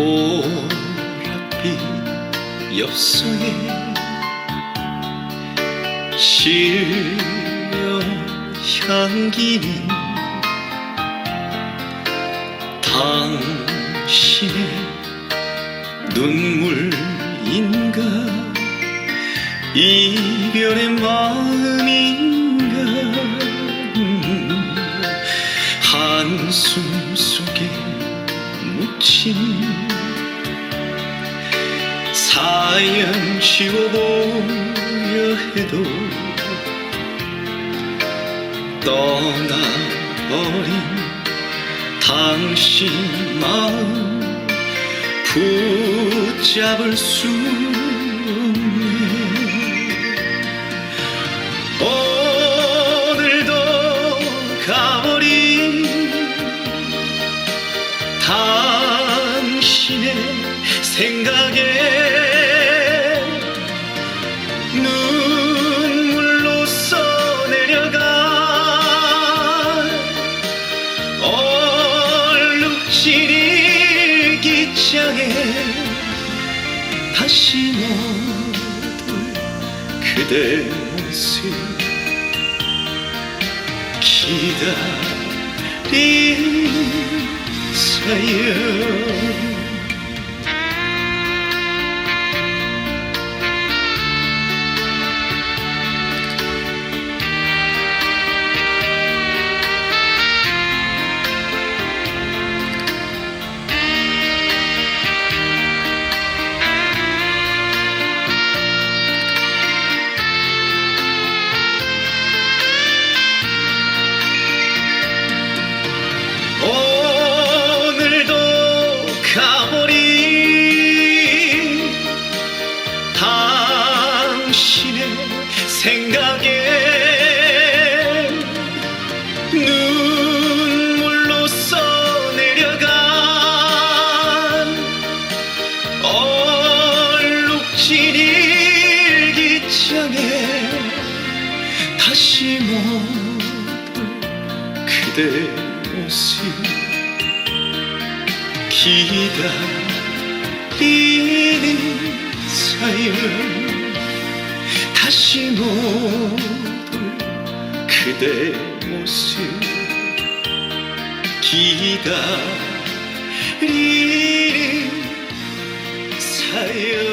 보랏빛 엽서에 실려 향기는 당신의 눈물인가? 이별의 마음인가? 음, 한숨 속에 묻힌 사연 지워보려 해도 떠나버린 당신 마음 붙잡을 수 없네. 오늘도 가버린 당신의 생각에 일기장에 다시 못올 그대 모습 기다리는 사연 생각에 눈물로 써내려간 얼룩진 일기장에 다시 못볼 그대 모습 기다리는 사연 다시 못볼 그대 모습 기다리는 사연